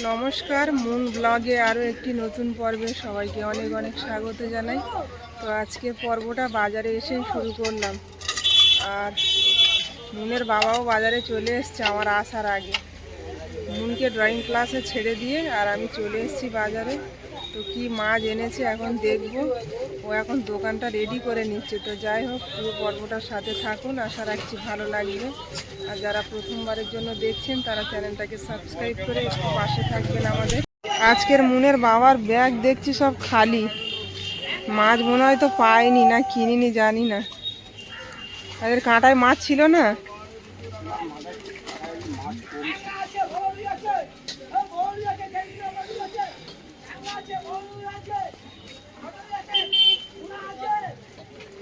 নমস্কার, মুন ব্লগে আরও একটি নতুন পর্বে সবাইকে অনেক অনেক স্বাগত জানাই। তো আজকে পর্বটা বাজারে এসেই শুরু করলাম। আর মুনের বাবাও বাজারে চলে এসছে আমার আসার আগে। মুনকে ড্রয়িং ক্লাসে ছেড়ে দিয়ে আর আমি চলে এসেছি বাজারে। তো কি মাছ এনেছে এখন দেখব। ও এখন দোকানটা রেডি করে নিচ্ছে। তো যাই হোক, পুরো পর্বটার সাথে থাকুন, আশা রাখছি ভালো লাগবে। আর যারা প্রথমবারের জন্য দেখছেন, তারা চ্যানেলটাকে সাবস্ক্রাইব করে একটু পাশে থাকবেন আমাদের। আজকের মুনের বাবার ব্যাগ দেখছি সব খালি। মাছ মনে হয় তো পাইনি না কিনিনি, জানি না। তাদের কাঁটায় মাছ ছিল না?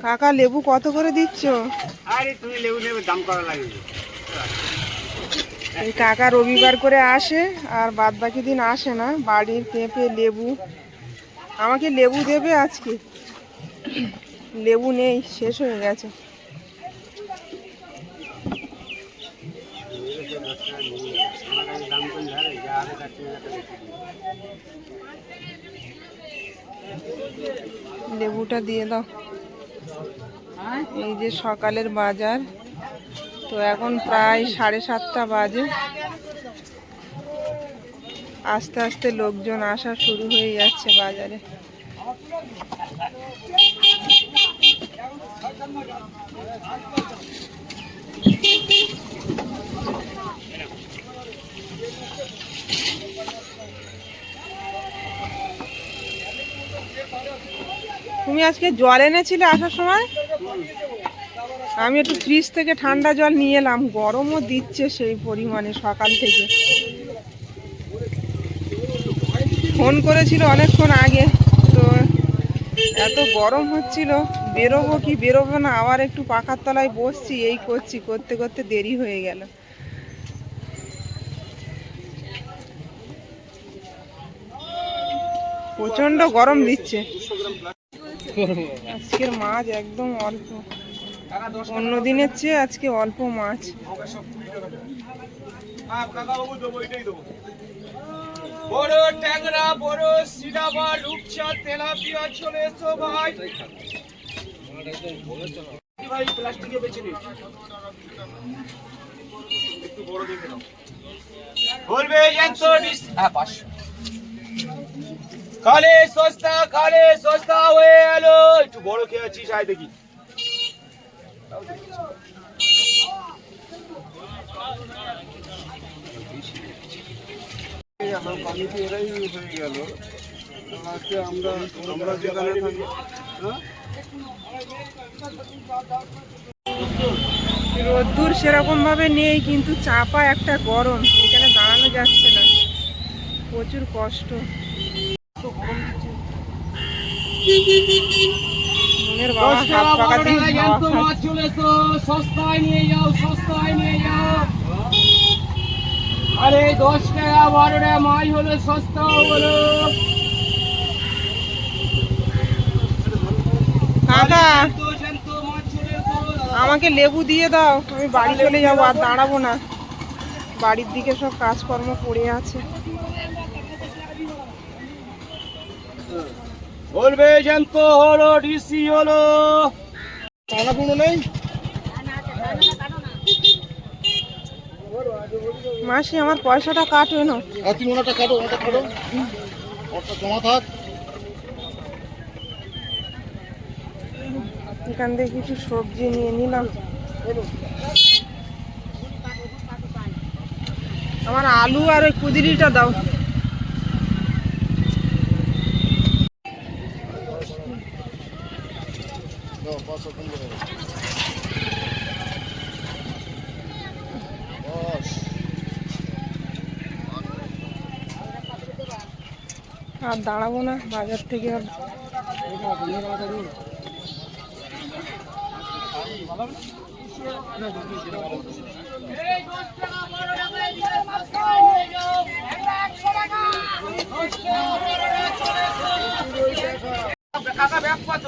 কাকা লেবু কত করে দিচ্ছ? আরে তুমি লেবু নেবে দাম করা লাগবে এই কাকা রবিবার করে আসে আর বাদ বাকি দিন আসে না। বাড়ির পেঁপে লেবু। আমাকে লেবু দেবে আজকে। লেবু নেই শেষ হয়ে গেছে। লেবুটা দিয়ে দাও। এই যে সকালের বাজার, তো এখন প্রায় সাড়ে সাতটা বাজে। আস্তে আস্তে লোকজন আসা শুরু হয়ে যাচ্ছে বাজারে। তুমি আজকে জল এনেছিলে আসার সময়? আমি একটু ফ্রিজ থেকে ঠান্ডা জল নিয়ে এলাম। গরমও দিচ্ছে সেই পরিমাণে সকাল থেকে। ফোন করেছিল অনেকক্ষণ আগে, তো এত গরম হচ্ছিল। বেরোবো কি বেরোবো না, আবার একটু পাখার তলায় বসছি, এই করছি, করতে করতে দেরি হয়ে গেল। প্রচণ্ড গরম দিচ্ছে। আজকের মাছ একদম অল্প। অন্য দিনের চেয়ে আজকে অল্প মাছ। বড় ট্যাংরা, বড় তেলাপিয়া হ্যাঁ খালে সস্তা খালে সস্তা হয়ে একটু বড় খেয়ে আছিস, আয় দেখি। হয়ে গেল আজকে আমরা রোদ্দুর সেরকম ভাবে নেই, কিন্তু চাপা একটা গরম, এখানে দাঁড়ানো যাচ্ছে না। প্রচুর কষ্ট। খাওয়া চলে এসো সস্তায় নিয়ে যাও সস্তায় নিয়ে যাও। আরে দশ টাকা বারো টাকা মাছ হলো সস্তা হলো কাকা মাছ আমাকে লেবু দিয়ে দাও আমি বাড়ি চলে যাব আর দাঁড়াবো না। বাড়ির দিকে সব কাজকর্ম পড়ে আছে। বলবে জ্যান্ত হলো ডিসি হলো। টানা কোনো নেই? মাসি আমার পয়সাটা কাটো না আর তুমি ওনাটা কাটো ওনাটা কাটো। ওটা জমা থাক। এখান থেকে কিছু সবজি নিয়ে নিলাম। আমার আলু আর ওই কুদিরিটা দাও দাও, পাঁচশো পনেরো টাকা। দশ। আর দাঁড়াবো না বাজার থেকে আর কাকা ব্যাগ কত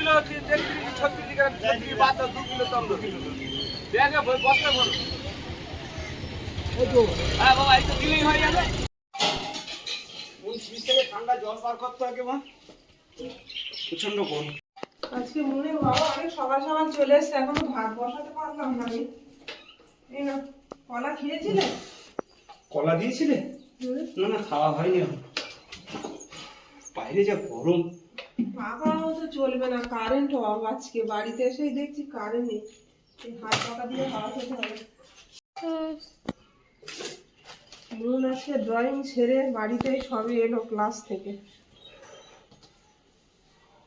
কিলো তেত্রিশ ছত্রিশ গ্রাম ছত্রিশ বাদ দাও দু কিলো তন্দ্র ব্যাগে বস্তা ভরো হ্যাঁ বাবা একটু দিলেই হয়ে যাবে। ঠান্ডা জল বার করতে আগে মা। প্রচণ্ড গরম। আজকে মনে বাবা অনেক সকাল সকাল চলে এসছে এখনও ভাত বসাতে পারলাম না আমি এই না কলা খেয়েছিলে? কলা দিয়েছিলে? না না খাওয়া হয়নি বাইরে যা গরম। তো চলবে না কারেন্ট অফ আজকে বাড়িতে এসেই দেখছি কারেন্ট নেই। এই হাত পাকা দিয়ে হাওয়া খেতে হবে। নুন আজকে ড্রয়িং ছেড়ে বাড়িতেই সবে এলো ক্লাস থেকে।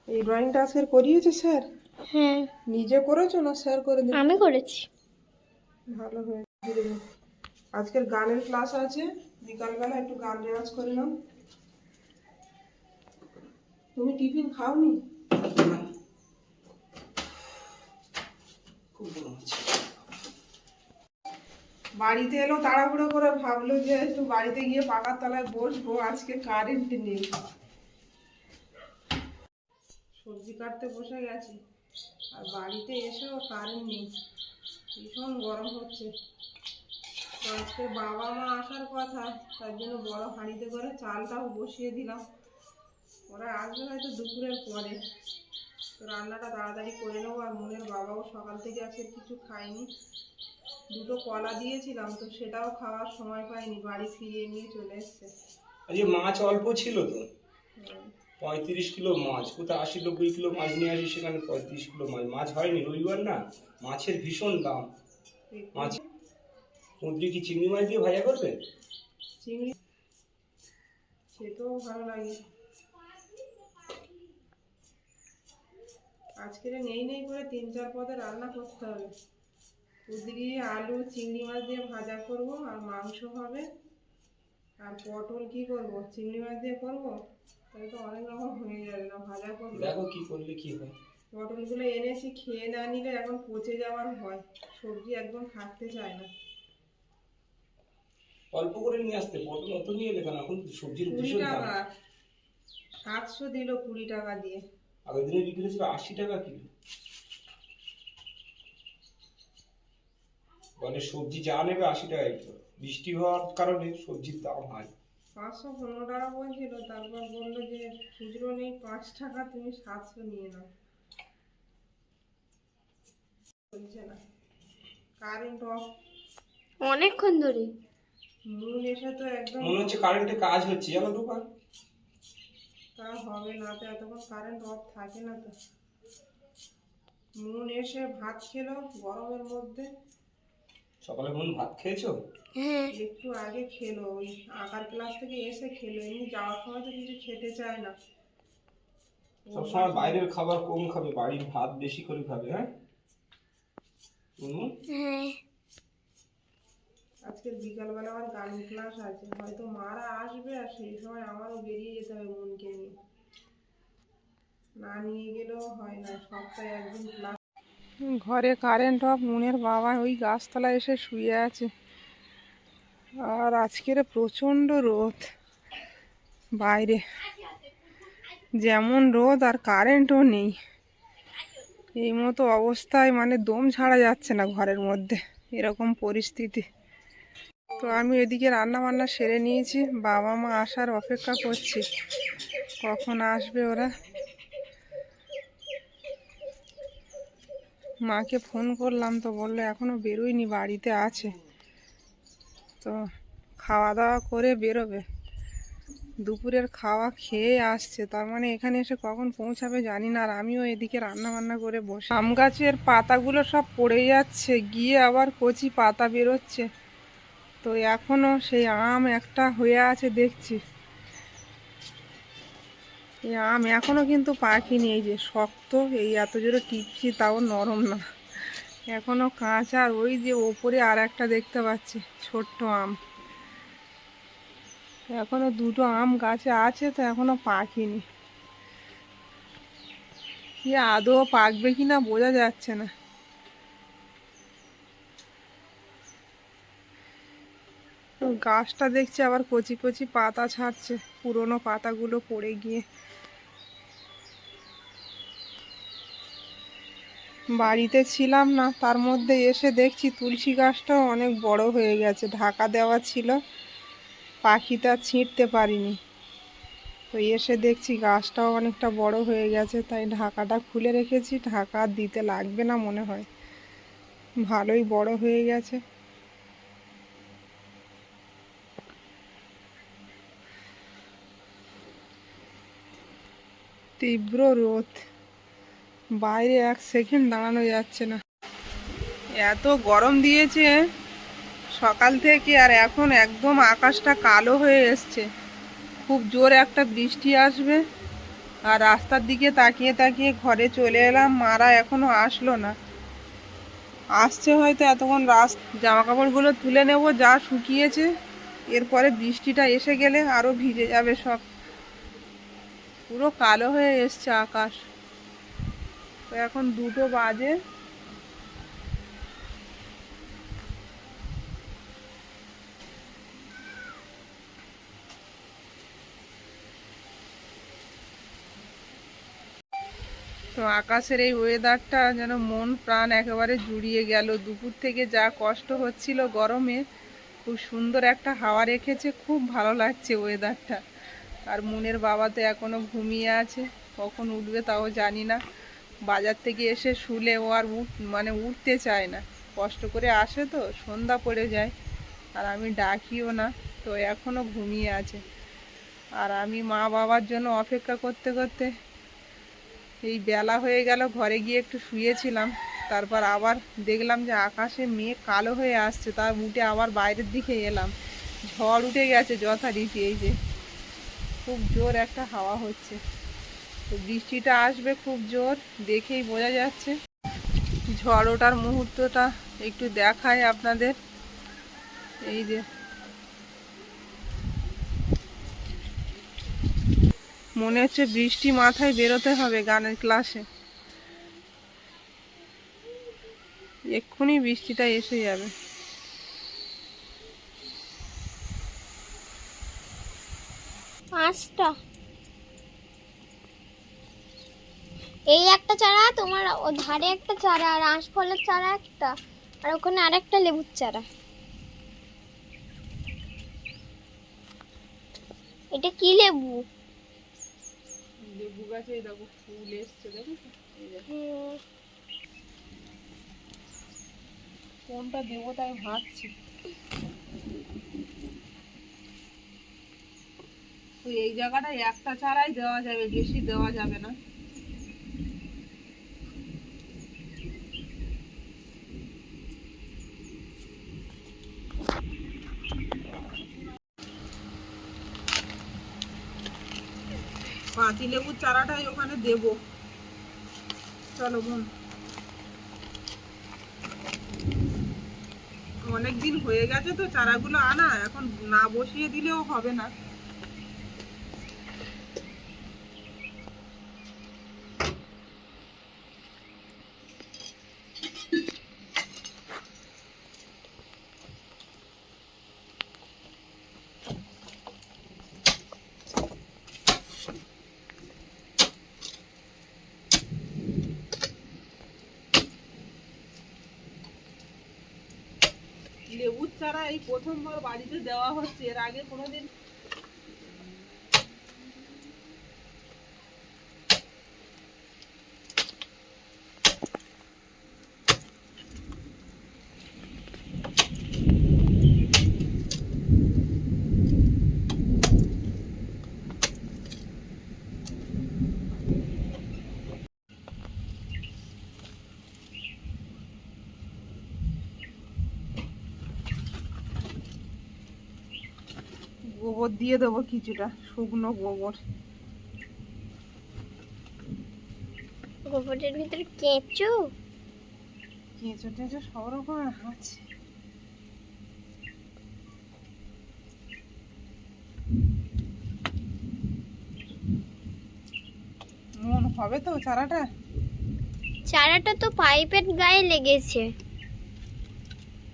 এই ড্রয়িংটা আজকে করিয়েছে স্যার হ্যাঁ। নিজে করেছ না স্যার করে আমি করেছি। ভালো হয়েছে। আজকের গানের ক্লাস আছে। বিকালবেলা একটু গান রেওয়াজ করে নাও। তুমি টিফিন খাওনি? খুব গরম আছে। বাড়িতে এলো তাড়াহুড়ো করে ভাবলো যে একটু বাড়িতে গিয়ে পাকার তলায় বসবো আজকে কারেন্ট নেই। সবজি কাটতে বসে গেছি। আর বাড়িতে এসেও কারেন্ট নেই। ভীষণ গরম হচ্ছে। আজকে বাবা মা আসার কথা তার জন্য বড় হাঁড়িতে করে চালটাও বসিয়ে দিলাম। ওরা আসবে হয়তো দুপুরের পরে। তো রান্নাটা তাড়াতাড়ি করে নেব আর মনের বাবাও সকাল থেকে আজকে কিছু খায়নি। দুটো কলা দিয়েছিলাম তো সেটাও খাওয়ার সময় পাইনি বাড়ি ফিরিয়ে নিয়ে চলে এসছে। আজকে মাছ অল্প ছিল তো। পঁয়ত্রিশ কিলো মাছ কোথাও আশি নব্বই কিলো মাছ নিয়ে আসি সেখানে পঁয়ত্রিশ কিলো মাছ। মাছ হয়নি রবিবার না? মাছের ভীষণ দাম। মাছ কুঁদরি কি চিংড়ি মাছ দিয়ে ভাজা করবে? চিংড়ি সে তো ভালো লাগে। আজকে নেই নেই করে তিন চার পদে রান্না করতে হবে। কুদরি আলু চিংড়ি মাছ দিয়ে ভাজা করব আর মাংস হবে। আর পটল কি করব? চিংড়ি মাছ দিয়ে করব? তাহলে তো অনেক রকম হয়ে যাবে না ভাজা করব। দেখো কি করলে কি হয়। পটলগুলো এনেছি খেয়ে না নিলে এখন পচে যাওয়ার হয় সবজি একদম থাকতে চায় না। অল্প করে নিয়ে আসতে পটল অত নিয়ে এলে কেন? এখন সবজির কুড়ি ভীষণ দাম। টাকা সাতশো দিল কুড়ি টাকা দিয়ে। আগের দিনে বিক্রি হয়েছিল আশি টাকা কিলো। বলে সবজি যা নেবে আশি টাকা কিলো। বৃষ্টি হওয়ার কারণে সবজির দাম হয় পাঁচশো পনেরো টাকা বলছিল তারপর বলল যে খুচরো নেই পাঁচ টাকা তুমি সাতশো নিয়ে নাও। বলছে না। কারেন্ট অফ অনেকক্ষণ ধরে। নুন এসে তো একদম মনে হচ্ছে কারেন্টে কাজ হচ্ছে জানো দোকান তা হবে না তো এতক্ষণ কারেন্ট অফ থাকে না তো। নুন এসে ভাত খেলো গরমের মধ্যে। সকালে মন ভাত খেয়েছো? হ্যাঁ। একটু আগে খেলো ওই আঁকার ক্লাস থেকে এসে খেলো এমনি যাওয়ার সময় তো কিছু খেতে চায় না। সবসময় বাইরের খাবার কম খাবে বাড়ির ভাত বেশি করে খাবে হ্যাঁ? হ্যাঁ। আজকে বিকালবেলা আমার গান ক্লাস আছে, হয়তো মারা আসবে আর সেই সময় আমারও বেরিয়ে যেতে হবে মনকে নিয়ে। না নিয়ে গেলেও হয় না সপ্তাহে একদিন ক্লাস ঘরে কারেন্ট অফ মনের বাবা ওই গাছতলায় এসে শুয়ে আছে। আর আজকের প্রচণ্ড রোদ। বাইরে যেমন রোদ আর কারেন্টও নেই। এই মতো অবস্থায় মানে দম ছাড়া যাচ্ছে না ঘরের মধ্যে, এরকম পরিস্থিতি। তো আমি এদিকে রান্না বান্না সেরে নিয়েছি। বাবা মা আসার অপেক্ষা করছি। কখন আসবে ওরা? মাকে ফোন করলাম তো, বলল এখনও বেরোয়নি, বাড়িতে আছে। তো খাওয়া দাওয়া করে বেরোবে। দুপুরের খাওয়া খেয়ে আসছে। তার মানে এখানে এসে কখন পৌঁছাবে জানি না, আর আমিও এদিকে রান্না বান্না করে বসে আম গাছের পাতাগুলো সব পড়ে যাচ্ছে, গিয়ে আবার কচি পাতা বেরোচ্ছে। তো এখনও সেই আম একটা হয়ে আছে দেখছি। এই আম এখনও কিন্তু পাখিনি এই যে শক্ত, এই এত জোরে টিপছি তাও নরম না। এখনও কাঁচা, আর ওই যে ওপরে আর একটা দেখতে পাচ্ছি, ছোট্ট আম। এখনও দুটো আম গাছে আছে, তো এখনও পাকিনি। কি আদৌ পাকবে কি না বোঝা যাচ্ছে না। গাছটা দেখছি আবার কচি কচি পাতা ছাড়ছে, পুরনো পাতাগুলো পড়ে গিয়ে। বাড়িতে ছিলাম না, তার মধ্যে এসে দেখছি তুলসী গাছটাও অনেক বড় হয়ে গেছে, ঢাকা দেওয়া ছিল, পাখিটা ছিঁড়তে পারিনি। তো এসে দেখছি গাছটাও অনেকটা বড় হয়ে গেছে, তাই ঢাকাটা খুলে রেখেছি, ঢাকা দিতে লাগবে না মনে হয়। ভালোই বড় হয়ে গেছে। তীব্র রোদ। বাইরে এক সেকেন্ড দাঁড়ানো যাচ্ছে না। এত গরম দিয়েছে, সকাল থেকে আর এখন একদম আকাশটা কালো হয়ে এসছে। খুব জোর একটা বৃষ্টি আসবে আর রাস্তার দিকে তাকিয়ে তাকিয়ে ঘরে চলে এলাম, মারা এখনও আসলো না। আসছে হয়তো এতক্ষণ রাস জামা কাপড়গুলো তুলে নেব, যা শুকিয়েছে, এরপরে বৃষ্টিটা এসে গেলে আরও ভিজে যাবে সব। পুরো কালো হয়ে এসছে আকাশ। তো এখন দুটো বাজে। তো আকাশের এই ওয়েদারটা যেন মন প্রাণ একেবারে জুড়িয়ে গেল। দুপুর থেকে যা কষ্ট হচ্ছিল গরমে, খুব সুন্দর একটা হাওয়া রেখেছে। খুব ভালো লাগছে ওয়েদারটা আর মনের বাবা তো এখনও ঘুমিয়ে আছে, কখন উঠবে তাও জানি না। বাজার থেকে এসে শুলে ও আর উঠ মানে উঠতে চায় না। কষ্ট করে আসে তো, সন্ধ্যা পড়ে যায়। আর আমি ডাকিও না, তো এখনও ঘুমিয়ে আছে। আর আমি মা বাবার জন্য অপেক্ষা করতে করতে এই বেলা হয়ে গেল, ঘরে গিয়ে একটু শুয়েছিলাম। তারপর আবার দেখলাম যে আকাশে মেঘ কালো হয়ে আসছে, তার উঠে আবার বাইরের দিকে এলাম। ঝড় উঠে গেছে যথারীতি, এই যে। খুব জোর একটা হাওয়া হচ্ছে। তো বৃষ্টিটা আসবে খুব জোর, দেখেই বোঝা যাচ্ছে। ঝড় ওঠার মুহূর্তটা একটু দেখায় আপনাদের। এই যে। মনে হচ্ছে বৃষ্টি মাথায় বেরোতে হবে গানের ক্লাসে। এক্ষুনি বৃষ্টিটা এসে যাবে। পাঁচটা। এই একটা চারা তোমার ও ধারে একটা চারা আর আঁশফলের চারা একটা আর ওখানে আরেকটা লেবুর চারা। এটা কি লেবু? লেবু গাছে দেখো ফুল এসছে দেখো। কোনটা দেবো তাই ভাবছি। এই জায়গাটায় একটা চারাই দেওয়া যাবে, বেশি দেওয়া যাবে না। পাতি লেবুর চারাটাই ওখানে দেবো। চলো বোন। অনেক দিন হয়ে গেছে তো, চারাগুলো আনা, এখন না বসিয়ে দিলেও হবে না। চারা এই প্রথমবার বাড়িতে দেওয়া হচ্ছে। এর আগে কোনোদিন গোবর দিয়ে দেবো কিছুটা শুকনো গোবর। গোবরের ভিতরে কেঁচো? কেঁচো টেঁচো সব রকমের আছে। মন হবে তো চারাটা? চারাটা তো পাইপের গায়ে লেগেছে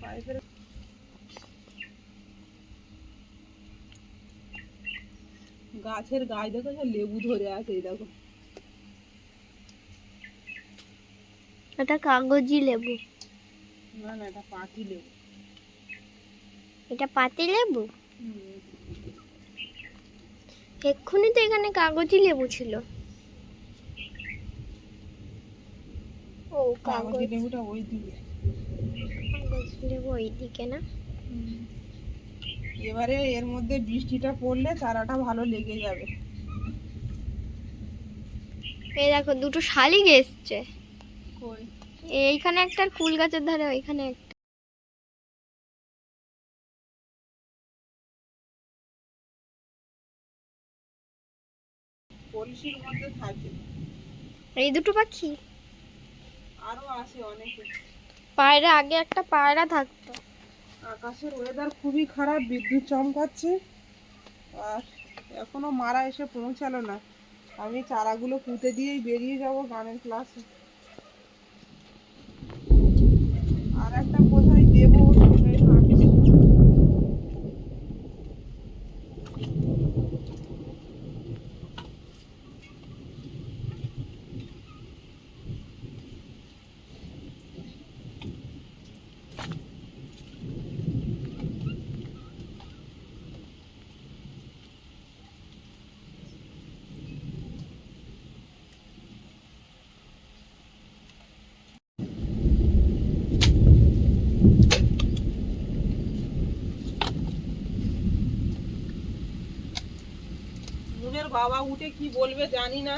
পাইপের গাছের গাছ দেখো লেবু ধরে আছে এই দেখো। এটা কাগজি লেবু। না না এটা পাতি লেবু। এটা পাতি লেবু। এক্ষুনি তো এখানে কাগজি লেবু ছিল। ও কাগজ লেবুটা ওই দিকে। কাগজ লেবু ওইদিকে না? এবারে এর মধ্যে বৃষ্টিটা পড়লে চারাটা ভালো লেগে যাবে। এই দেখো দুটো শালিক এসছে। এইখানে একটা কুল গাছের ধারে ওইখানে একটা। কলসির মধ্যে থাকে। এই দুটো পাখি? আরও আছে অনেকে। পায়রা আগে একটা পায়রা থাকতো। আকাশের ওয়েদার খুবই খারাপ, বিদ্যুৎ চমকাচ্ছে, আর এখনও মারা এসে পৌঁছালো না। আমি চারাগুলো পুঁতে দিয়েই বেরিয়ে যাব গানের ক্লাসে আর একটা কোথায় দেবো সেটাই ভাবছি মুনের বাবা উঠে কি বলবে জানি না।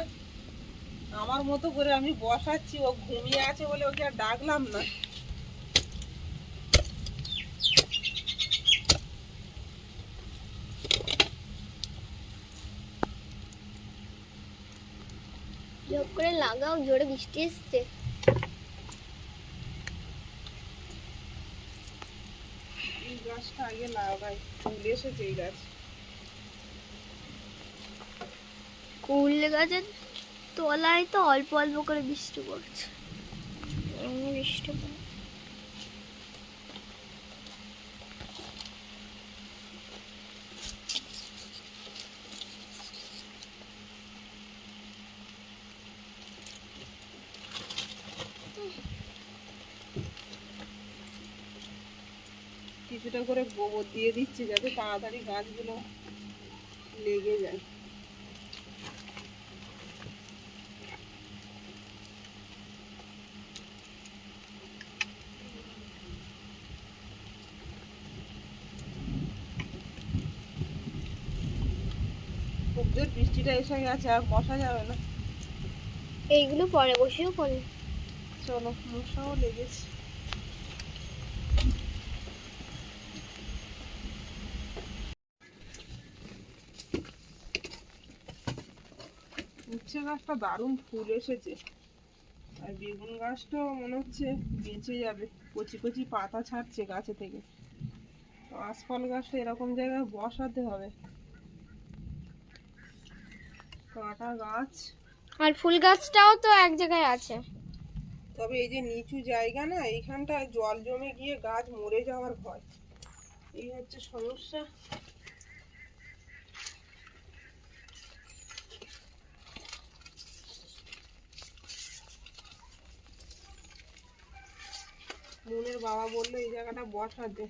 আমার মতো করে আমি বসাচ্ছি ও ঘুমিয়ে আছে বলে ওকে আর ডাকলাম না। করে লাগাও জোরে বৃষ্টি এসছে। এই গাছটা আগে লাগাই ফুল এসেছে এই গাছ। কুল গাছের তলায় তো অল্প অল্প করে বৃষ্টি পড়ছে বৃষ্টি পড়ে। কিছুটা করে গোবর দিয়ে দিচ্ছি যাতে তাড়াতাড়ি গাছগুলো লেগে যায় জোর বৃষ্টিটা এসে গেছে আর বসা যাবে না। এইগুলো পরে বসেও পড়ে চলো মশাও লেগেছে। উচ্ছে গাছটা দারুণ ফুল এসেছে। আর বেগুন গাছটাও মনে হচ্ছে বেঁচে যাবে। কচি কচি পাতা ছাড়ছে গাছে থেকে। তো আশফল গাছটা এরকম জায়গায় বসাতে হবে। কাঁটা গাছ? আর ফুল গাছটাও তো এক জায়গায় আছে। তবে এই যে নিচু জায়গা না এইখানটায় জল জমে গিয়ে গাছ মরে যাওয়ার ভয়। এই হচ্ছে সমস্যা। মনের বাবা বলল এই জায়গাটা বসাতে।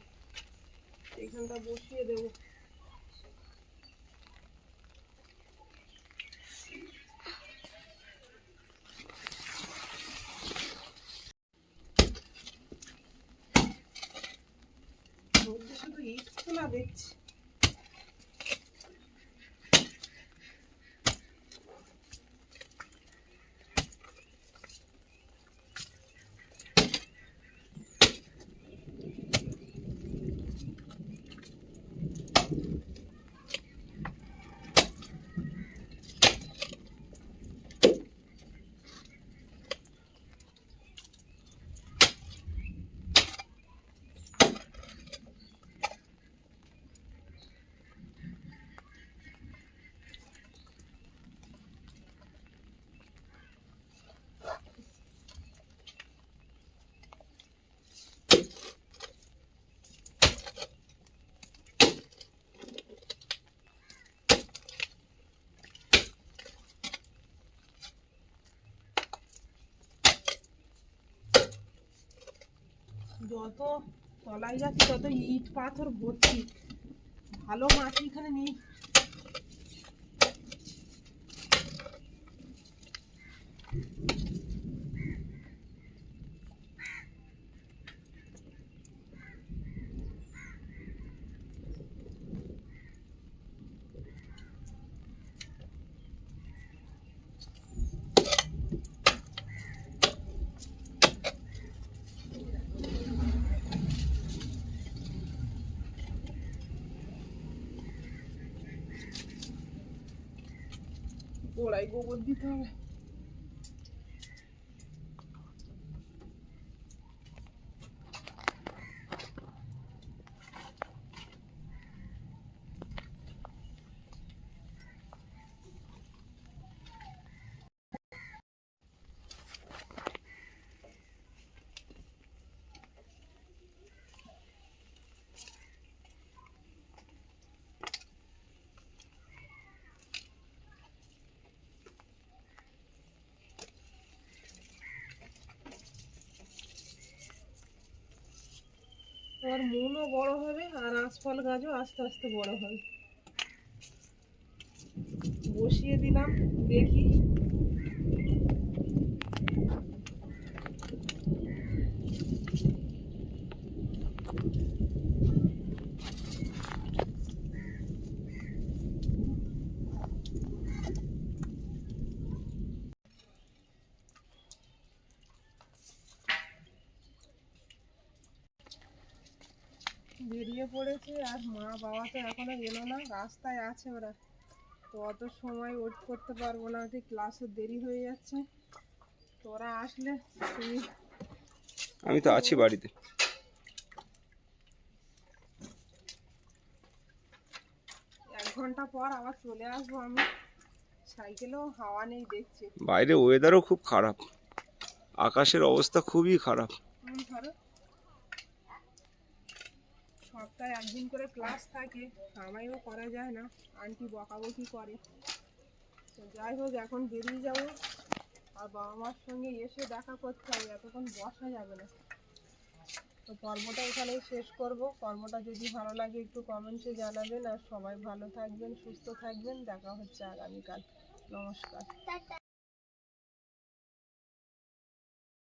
এখানটা বসিয়ে দেবো মধ্যে শুধু ইট খোলা দেখছি যত তলায় যাচ্ছি তত ইট পাথর ভর্তি ভালো মাছ এখানে নেই। গোড়ায় গোবর দিতে হবে তোমার মনও বড় হবে আর আঁশফল গাছও আস্তে আস্তে বড় হবে। বসিয়ে দিলাম দেখি। বেরিয়ে পড়েছে আর মা বাবা তো এখনও এলো না রাস্তায় আছে ওরা। তো অত সময় ওয়েট করতে পারব না যে ক্লাসে দেরি হয়ে যাচ্ছে। তো ওরা আসলে তুমি আমি তো আছি বাড়িতে। এক ঘণ্টা পর আবার চলে আসব আমি। সাইকেলেও হাওয়া নেই দেখছি। বাইরে ওয়েদারও খুব খারাপ। আকাশের অবস্থা খুবই খারাপ। ধরো? সপ্তাহে একদিন করে ক্লাস থাকে আমায়ও করা যায় না, আন্টি বকাবকি করে। তো যাই হোক, এখন বেরিয়ে যাব। আর বাবা মার সঙ্গে এসে দেখা করতে হবে, এতক্ষণ বসা যাবে না। তো পর্বটা এখানেই শেষ করব। পর্বটা যদি ভালো লাগে একটু কমেন্টে জানাবেন। আর সবাই ভালো থাকবেন, সুস্থ থাকবেন। দেখা হচ্ছে আগামীকাল। নমস্কার।